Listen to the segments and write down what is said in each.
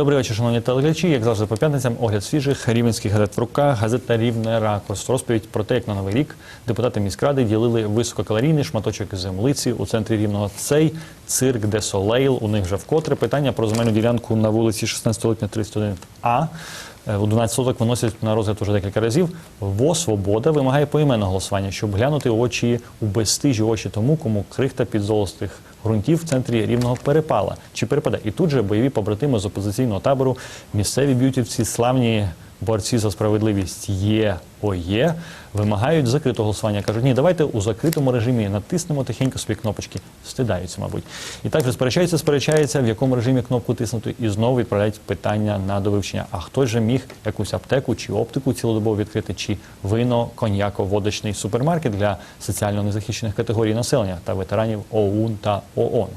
Добрий вечір, шановні телеглядачі. Як завжди по п'ятницям, огляд свіжих рівненських газет в руках, газета Рівне ракурс. Розповідь про те, як на новий рік депутати міськради ділили висококалорійний шматочок землиці у центрі рівного. Цей цирк де Солейл. У них вже вкотре питання про земельну ділянку на вулиці 16 липня 31 А. Е, У 12 соток виносять на розгляд уже декілька разів. ВО «Свобода» вимагає поіменного голосування, щоб глянути очі у безстижі очі тому, кому крихта підзолостих ґрунтів в центрі рівного перепала чи перепаде. І тут же бойові побратими з опозиційного табору, місцеві б'ютівці, славні борці за справедливість є ОЄ, вимагають закритого голосування. Кажуть, ні, давайте у закритому режимі натиснемо тихенько свої кнопочки. Стидаються, мабуть. І так вже сперечаються, сперечаються, в якому режимі кнопку тиснути, і знову відправляють питання на довивчення. А хто же міг якусь аптеку чи оптику цілодобово відкрити, чи вино, коньяко-водочний супермаркет для соціально незахищених категорій населення та ветеранів ОУН та ООН.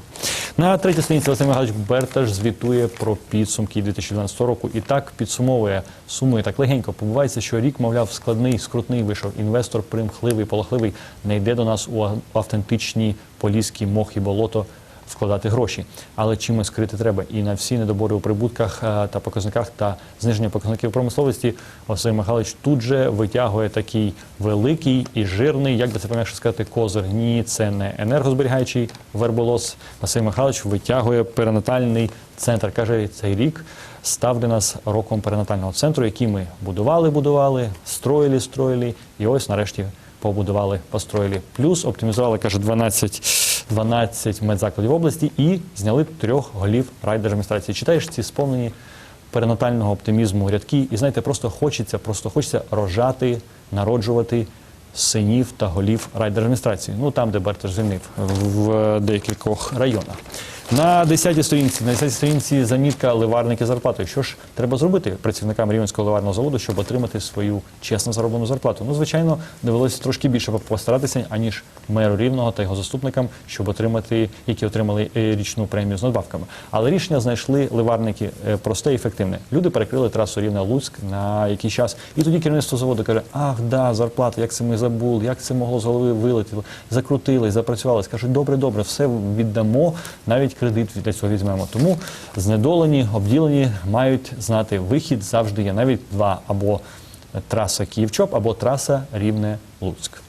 На третій сторінці Василь Михайлович Берташ звітує про підсумки 2012 року і так підсумовує сумою так легенько. Побувається, що рік, мовляв, складний, скрутний вийшов. Інвестор примхливий, полохливий, не йде до нас у автентичні поліські мох і болото вкладати гроші. Але чимось крити треба. І на всі недобори у прибутках е, та показниках та зниження показників промисловості Василь Михайлович тут же витягує такий великий і жирний, як би це пом'якше сказати, козир. Ні, це не енергозберігаючий верболос. Василь Михайлович витягує перинатальний центр. Каже, цей рік став для нас роком перинатального центру, який ми будували, будували, строїли, строїли, і ось нарешті побудували, построїли. Плюс оптимізували, каже, 12, 12 медзакладів області і зняли трьох голів райдержадміністрації. Читаєш ці сповнені перинатального оптимізму рядки, і знаєте, просто хочеться, просто хочеться рожати, народжувати синів та голів райдержадміністрації. Ну там, де Берташ звільнив, в декількох районах. На 10-й сторінці, на 10-й сторінці замітка ливарники зарплатою. Що ж треба зробити працівникам Рівненського ливарного заводу, щоб отримати свою чесно зароблену зарплату? Ну, звичайно, довелося трошки більше постаратися, аніж меру рівного та його заступникам, щоб отримати, які отримали е, річну премію з надбавками. Але рішення знайшли ливарники е, просте і ефективне. Люди перекрили трасу рівне Луцьк на якийсь час. І тоді керівництво заводу каже: Ах, да, зарплата, як це ми забули, як це могло з голови вилетіло, закрутили, запрацювали. Скажуть, добре, добре, все віддамо, навіть кредит для цього візьмемо. Тому знедолені, обділені мають знати, вихід завжди є навіть два або траса Київ-Чоп, або траса Рівне Луцьк.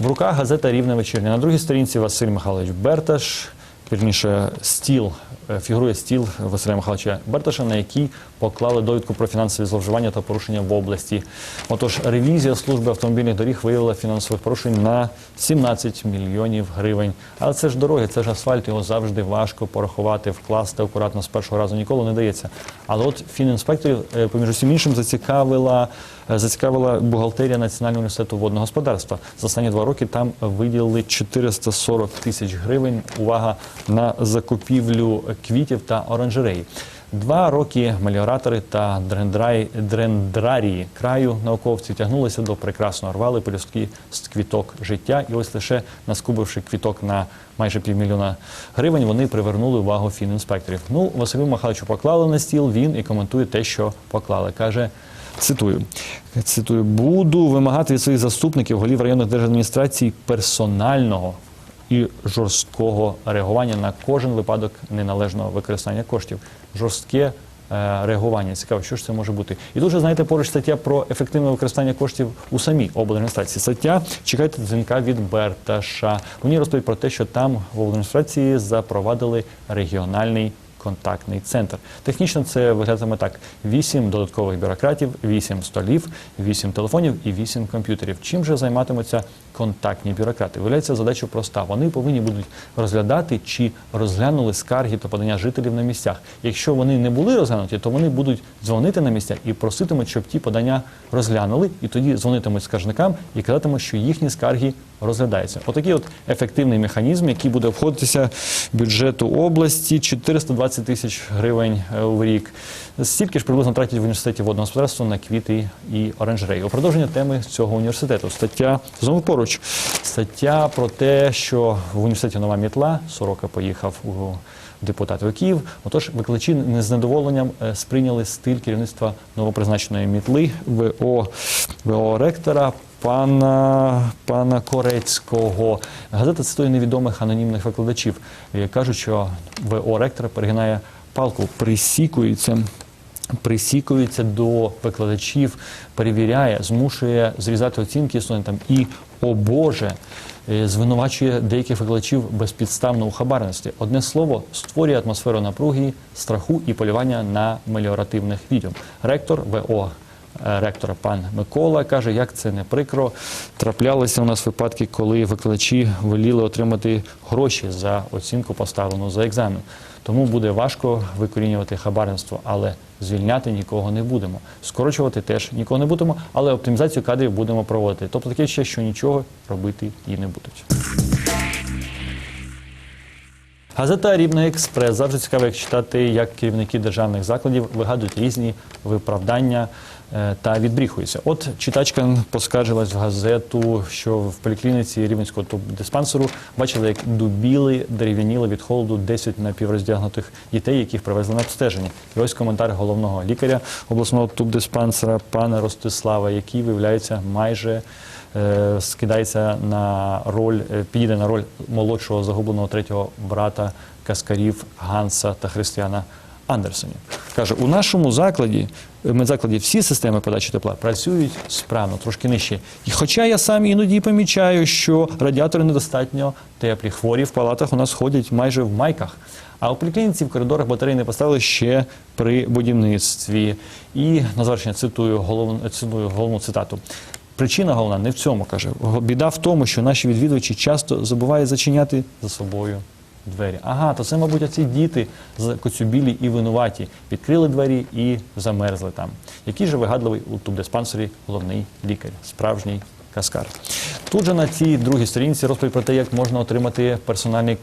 В руках газета Рівне вечірня. На другій сторінці Василь Михайлович Берташ, вірніше стіл, фігурує стіл Василя Михайловича Берташа, на який поклали довідку про фінансові зловживання та порушення в області. Отож, ревізія служби автомобільних доріг виявила фінансових порушень на 17 мільйонів гривень. Але це ж дороги, це ж асфальт, його завжди важко порахувати, вкласти акуратно з першого разу ніколи не дається. Але от фінінспекторів, е, поміж усім іншим, зацікавила, е, зацікавила бухгалтерія Національного університету водного господарства. За останні два роки там виділили 440 тисяч гривень. Увага на закупівлю квітів та оранжереї. Два роки меліоратори та дрендрай, дрендрарії краю науковці тягнулися до прекрасного рвали пелюстки з квіток життя. І ось лише наскубивши квіток на майже півмільйона гривень, вони привернули увагу фінінспекторів. Ну, Василю Михайловичу поклали на стіл, він і коментує те, що поклали. Каже, цитую, цитую, буду вимагати від своїх заступників, голів районних держадміністрацій персонального і жорсткого реагування на кожен випадок неналежного використання коштів. Жорстке е, реагування. Цікаво, що ж це може бути. І дуже знаєте, поруч стаття про ефективне використання коштів у самій обладміністрації. Стаття чекайте дзвінка від Берташа. У ній розповідь про те, що там в обладміністрації запровадили регіональний. Контактний центр. Технічно це виглядатиме так: 8 додаткових бюрократів, 8 столів, 8 телефонів і 8 комп'ютерів. Чим же займатимуться контактні бюрократи? Виявляється, задача проста. Вони повинні будуть розглядати, чи розглянули скарги та подання жителів на місцях. Якщо вони не були розглянуті, то вони будуть дзвонити на місця і проситимуть, щоб ті подання розглянули, і тоді дзвонитимуть скаржникам і казатимуть, що їхні скарги розглядається. Отакий от ефективний механізм, який буде обходитися бюджету області 420 тисяч гривень е, в рік. Стільки ж приблизно тратять в університеті водного господарства на квіти і оранжереї. У продовження теми цього університету стаття знову поруч. Стаття про те, що в університеті нова мітла, Сорока поїхав у депутати у Київ. Отож, викладачі з недоволенням е, сприйняли стиль керівництва новопризначеної мітли ВО, ВО ректора. Пана пана Корецького газета цитує невідомих анонімних викладачів. Е, Кажуть, що ВО ректора перегинає палку, присікується присікується до викладачів, перевіряє, змушує зрізати оцінки студентам і, о Боже, е, звинувачує деяких викладачів безпідставно у хабарності. Одне слово, створює атмосферу напруги, страху і полювання на меліоративних відьом. Ректор ВО е, ректора пан Микола каже, як це не прикро. Траплялися у нас випадки, коли викладачі воліли отримати гроші за оцінку поставлену за екзамен. Тому буде важко викорінювати хабарництво, але звільняти нікого не будемо. Скорочувати теж нікого не будемо, але оптимізацію кадрів будемо проводити. Тобто таке ще, що нічого робити і не будуть. Газета Рівний експрес завжди цікаво, як читати, як керівники державних закладів вигадують різні виправдання та відбріхуються. От читачка поскаржилась в газету, що в поліклініці рівненського тубдиспансеру бачили, як дубіли, дерев'яніли від холоду 10 напівроздягнутих дітей, яких привезли на обстеження. І ось коментар головного лікаря обласного тубдиспансера пана Ростислава, який виявляється майже е, скидається на роль, е, підійде на роль молодшого загубленого третього брата каскарів Ганса та Християна Андерсонів. Каже, у нашому закладі, е, медзакладі всі системи подачі тепла працюють справно, трошки нижче. І хоча я сам іноді помічаю, що радіатори недостатньо теплі, хворі в палатах у нас ходять майже в майках. А у поліклініці в коридорах батареї не поставили ще при будівництві. І на завершення цитую головну, цитую головну цитату. Причина головна не в цьому, каже. Біда в тому, що наші відвідувачі часто забувають зачиняти за собою двері. Ага, то це, мабуть, оці діти з коцюбілі і винуваті. Відкрили двері і замерзли там. Який же вигадливий у тубдиспансері головний лікар, справжній каскар. Тут же на цій другій сторінці розповідь про те, як можна отримати персональний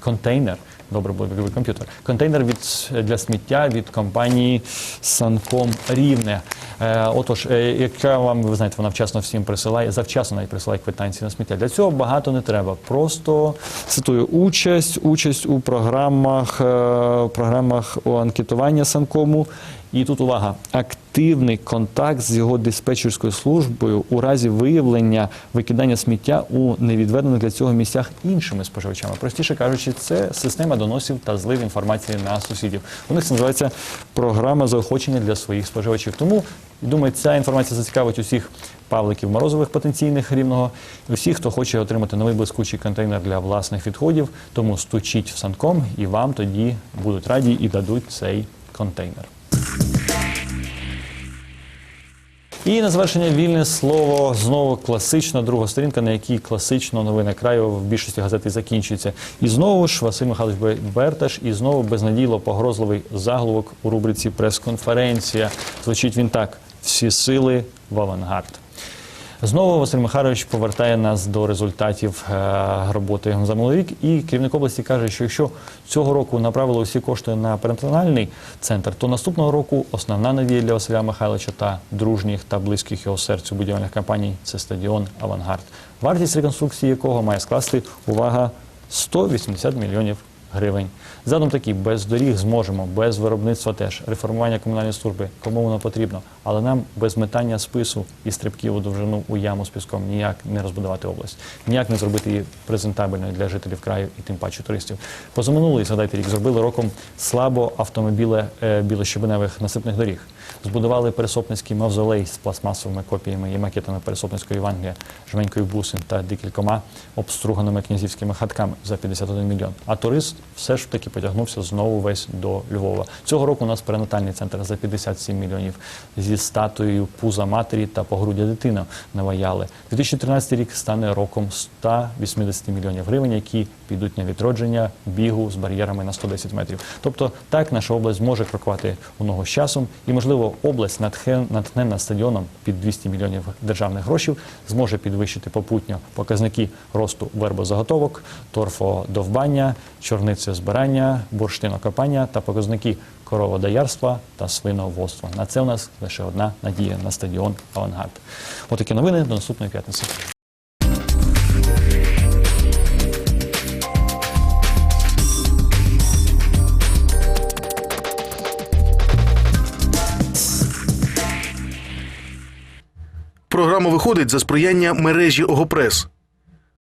контейнер. Добре якби комп'ютер. Контейнер від для сміття від компанії Санком Рівне. Е, отож, е, яка вам ви знаєте, вона вчасно всім присилає, завчасно навіть присилає квитанції на сміття. Для цього багато не треба. Просто цитую участь, участь у програмах, е, програмах у анкетування Санкому. І тут увага, активний контакт з його диспетчерською службою у разі виявлення викидання сміття у невідведених для цього місцях іншими споживачами. Простіше кажучи, це система доносів та злив інформації на сусідів. У них це називається програма заохочення для своїх споживачів. Тому думаю, ця інформація зацікавить усіх павликів морозових потенційних рівного, і усіх, хто хоче отримати новий блискучий контейнер для власних відходів. Тому стучіть в санком, і вам тоді будуть раді і дадуть цей контейнер. І на завершення вільне слово знову класична друга сторінка, на якій класично новини краю в більшості газет і закінчується. І знову ж Василь Михайлович Бе- Берташ, і знову безнадійно погрозливий заголовок у рубриці прес-конференція. Звучить він так: всі сили в авангард. Знову Василь Михайлович повертає нас до результатів е, роботи за минулий рік. І керівник області каже, що якщо цього року направили усі кошти на перинатальний центр, то наступного року основна надія для Василя Михайловича та дружніх та близьких його серцю будівельних компаній це стадіон Авангард, вартість реконструкції якого має скласти увага 180 мільйонів гривень. Задум такий, без доріг зможемо, без виробництва теж, реформування комунальної служби, кому воно потрібно. Але нам без метання спису і стрибків у довжину у яму з піском ніяк не розбудувати область, ніяк не зробити її презентабельною для жителів краю і тим паче туристів. Позаминулий, згадайте, рік зробили роком слабо автомобіле е, білощебеневих насипних доріг. Збудували пересопницький мавзолей з пластмасовими копіями і макетами пересопницької Євангелія, жменькою бусин та декількома обструганими князівськими хатками за 51 мільйон. А турист все ж таки потягнувся знову весь до Львова. Цього року у нас перинатальний центр за 57 мільйонів зі статуєю пуза матері та погруддя дитини наваяли. 2013 рік стане роком 180 мільйонів гривень, які підуть на відродження бігу з бар'єрами на 110 метрів. Тобто так наша область може крокувати у ногу з часом, і можливо область натхне- натхнена стадіоном під 200 мільйонів державних грошей зможе підвищити попутньо показники росту вербозаготовок, торфодовбання, чорницезбирання, бурштинокопання та показники короводоярства та свиноводства. На це у нас лише одна надія на стадіон Авангард. Отакі новини до наступної п'ятниці. Програма виходить за сприяння мережі Огопрес.